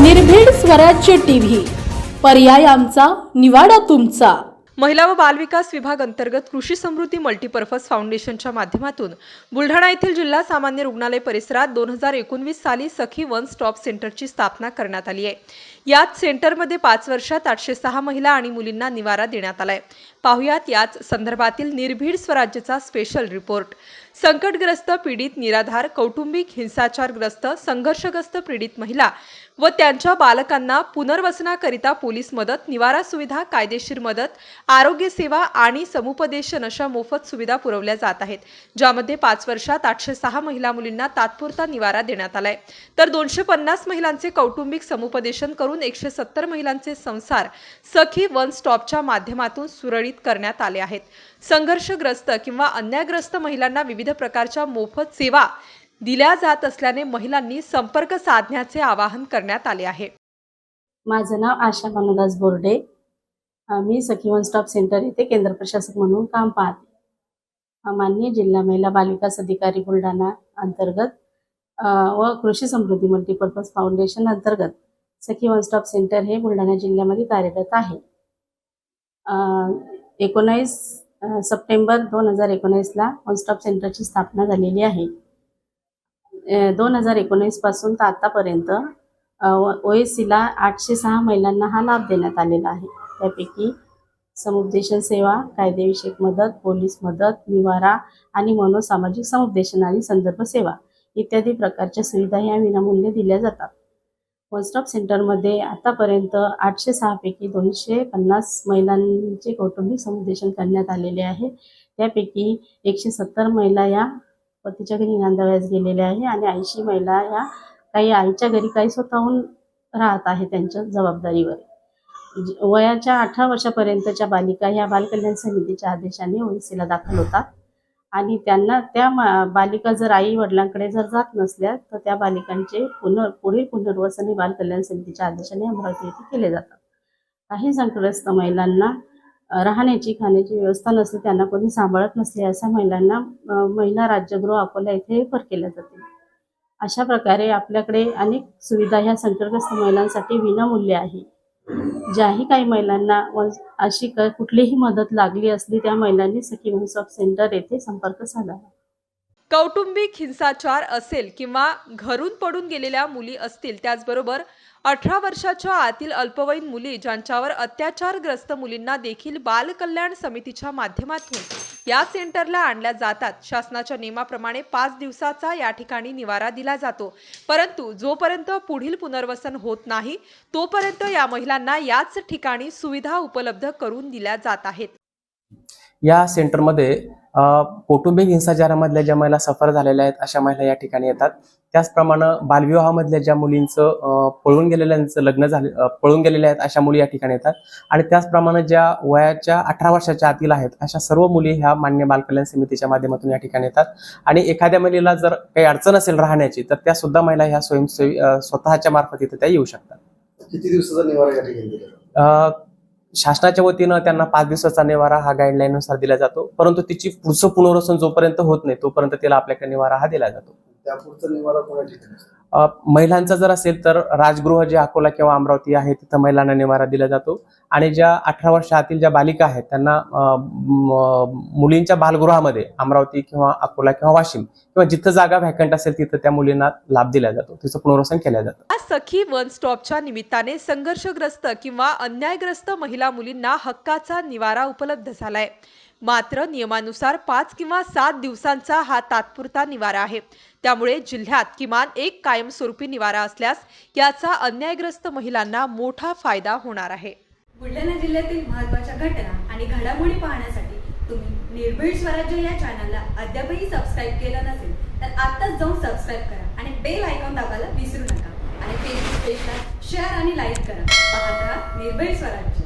निर्भीड स्वराज्य टीव्ही. पर्याय आमचा निवाडा तुमचा. महिला व बालविकास विभाग अंतर्गत कृषी समृद्धी मल्टीपर्पज फाउंडेशनच्या माध्यमातून बुलढाणा येथील जिल्हा सामान्य रुग्णालय परिसरात दोन हजार एकोणवीस साली सखी वन स्टॉप सेंटरची स्थापना करण्यात आली आहे. याच सेंटरमध्ये पाच वर्षात आठशे सहा महिला आणि मुलींना निवारा देण्यात आलाय. पाहुयात याच संदर्भातील निर्भीड स्वराज्यचा स्पेशल रिपोर्ट संकटग्रस्त पीडित निराधार कौटुंबिक हिंसाचारग्रस्त संघर्षग्रस्त पीडित महिला व त्यांच्या बालकांना पुनर्वसनाकरिता पोलीस मदत निवारा सुविधा कायदेशीर मदत आरोग्य सेवा आणि समुपदेशन अशा मोफत सुविधा पुरवल्या जात आहेत ज्यामध्ये पाच वर्षात आठशे सहा महिला मुलींना तात्पुरता निवारा देण्यात आलाय. तर दोनशे पन्नास महिलांचे कौटुंबिक समुपदेशन करून एकशे सत्तर महिलांचे संसार सखी वन स्टॉपच्या माध्यमातून सुरळीत करण्यात आले आहेत. संघर्षग्रस्त किंवा अन्यायग्रस्त महिलांना विविध प्रकारच्या मोफत सेवा दिल्या जात असल्याने महिलांनी संपर्क साधण्याचे आवाहन करण्यात आले आहे. माझं नाव आशा भानुदास बोर्डे. मी सखी वन स्टॉप सेंटर येथे केंद्र प्रशासक म्हणून काम पाहते. माननीय जिल्हा महिला बालविकास अधिकारी बुलढाणा अंतर्गत व कृषी समृद्धी मल्टीपर्पज फाउंडेशन अंतर्गत सखी वन स्टॉप सेंटर हे बुलढाणा जिल्ह्यामध्ये कार्यरत आहे. अं, एकोणावीस सप्टेंबर दोन हजार एकोणीसला वन स्टॉप सेंटरची स्थापना झालेली आहे. दोन हजार एकोणीसपासून तर आतापर्यंत ओ एस सीला आठशे सहा महिलांना हा लाभ देण्यात आलेला आहे. त्यापैकी समुपदेशन सेवा कायदेविषयक मदत पोलीस मदत निवारा आणि मनोसामाजिक समुपदेशन आणि संदर्भ सेवा इत्यादी प्रकारच्या सुविधा ह्या विनामूल्य दिल्या जातात. वन स्टॉप सेंटरमध्ये आतापर्यंत आठशे सहापैकी दोनशे पन्नास महिलांचे कौटुंबिक समुपदेशन करण्यात आलेले आहे. त्यापैकी एकशे सत्तर महिला या पतीच्या घरी नांदव्यास गेलेल्या आहे आणि ऐंशी महिला या काही आईच्या घरी काही स्वतःहून राहत आहे त्यांच्या जबाबदारीवर. म्हणजे वयाच्या अठरा वर्षापर्यंतच्या बालिका ह्या बालकल्याण समितीच्या आदेशाने ओएसीला दाखल होतात. आणि त्यांना त्या बालिका जर आई वडिलांकडे जर जात नसल्या तर त्या बालिकांचे पुनर् पुढील पुनर्वसन हे बालकल्याण समितीच्या आदेशाने अमरावती येथे केले जातात. काही संकटग्रस्त महिलांना राहण्याची खाण्याची व्यवस्था नसते त्यांना कोणी सांभाळत नसते अशा महिलांना महिला राज्यगृह अकोला येथे रेफर केल्या जाते. अशा प्रकारे आपल्याकडे अनेक सुविधा ह्या संकटग्रस्त महिलांसाठी विनामूल्य आहे. ज्याही काही महिलांना अशी कुठलीही मदत लागली असली त्या महिलांनी सखी मनसॉफ सेंटर येथे संपर्क साधावा. कौटुंबिक हिंसाचार असेल किंवा घरून पडून गेलेल्या मुली असतील त्याचबरोबर अठरा वर्षाच्या आतील अल्पवयीन मुली ज्यांच्यावर अत्याचारग्रस्त मुलींना देखील बाल कल्याण समितीच्या माध्यमातून या सेंटरला आणल्या जातात. शासनाच्या नियमाप्रमाणे पाच दिवसाचा या ठिकाणी निवारा दिला जातो. परंतु जोपर्यंत पुढील पुनर्वसन होत नाही तोपर्यंत या महिलांना याच ठिकाणी सुविधा उपलब्ध करून दिल्या जात आहेत. या सेंटरमध्ये कौटुंबिक हिंसाचारामधल्या ज्या महिला सफर झालेल्या आहेत अशा महिला या ठिकाणी येतात. त्याचप्रमाणे बालविवाहामधल्या ज्या मुलींचं पळून गेलेल्यांचं लग्न झाले पळून गेलेल्या आहेत अशा मुली या ठिकाणी येतात. आणि त्याचप्रमाणे ज्या वयाच्या अठरा वर्षाच्या आतील आहेत अशा सर्व मुली ह्या मान्य बालकल्याण समितीच्या माध्यमातून या ठिकाणी येतात. आणि एखाद्या मुलीला जर काही अडचण असेल राहण्याची तर त्या सुद्धा महिला ह्या स्वयंसेवी स्वतःच्या मार्फत इथे त्या येऊ शकतात. किती दिवसाचा निवारा या ठिकाणी शासनाच्या वतीनं त्यांना पाच दिवसाचा निवारा हा गाईडलाईन नुसार दिला जातो. परंतु तिची पुढचं पुनर्वसन जोपर्यंत होत नाही तोपर्यंत तिला आपल्याकडे निवारा हा दिला जातो. त्यापुढचा निवारा कोणा ठिकाणी महिलांचा जर असेल तर राजगृह जे अकोला किंवा अमरावती आहे तिथं महिलांना निवारा दिला जातो. आणि ज्या अठरा वर्षातील ज्या बालिका आहेत त्यांना मुलींच्या बालगृहामध्ये अमरावती किंवा अकोला किंवा वाशिम किंवा जिथं जागा व्हॅकंट असेल तिथं त्या मुलींना लाभ दिला जातो. तिचं पुनर्वसन केलं जातं. सखी वन स्टॉपच्या निमित्ताने संघर्षग्रस्त किंवा अन्यायग्रस्त महिला मुलींना हक्काचा निवारा उपलब्ध झालाय. मात्र नियमानुसार पाच किंवा सात दिवसांचा हा तात्पुरता निवारा आहे. त्यामुळे जिल्ह्यात किमान एक कायमस्वरूपी निवारा असल्यास याचा अन्यायग्रस्त महिलांना मोठा फायदा होणार आहे. बुलढाणा जिल्ह्यातील महत्त्वाच्या घटना आणि घडामोडी पाहण्यासाठी तुम्ही निर्भीड स्वराज्य या चॅनलला अद्यापही सबस्क्राईब केलं नसेल तर आत्ताच जाऊन सबस्क्राईब करा आणि बेल आयकॉन दाबायला विसरू नका. आणि फेसबुक पेजला शेअर आणि लाईक करा. पाहत राहा निर्भीड स्वराज्य.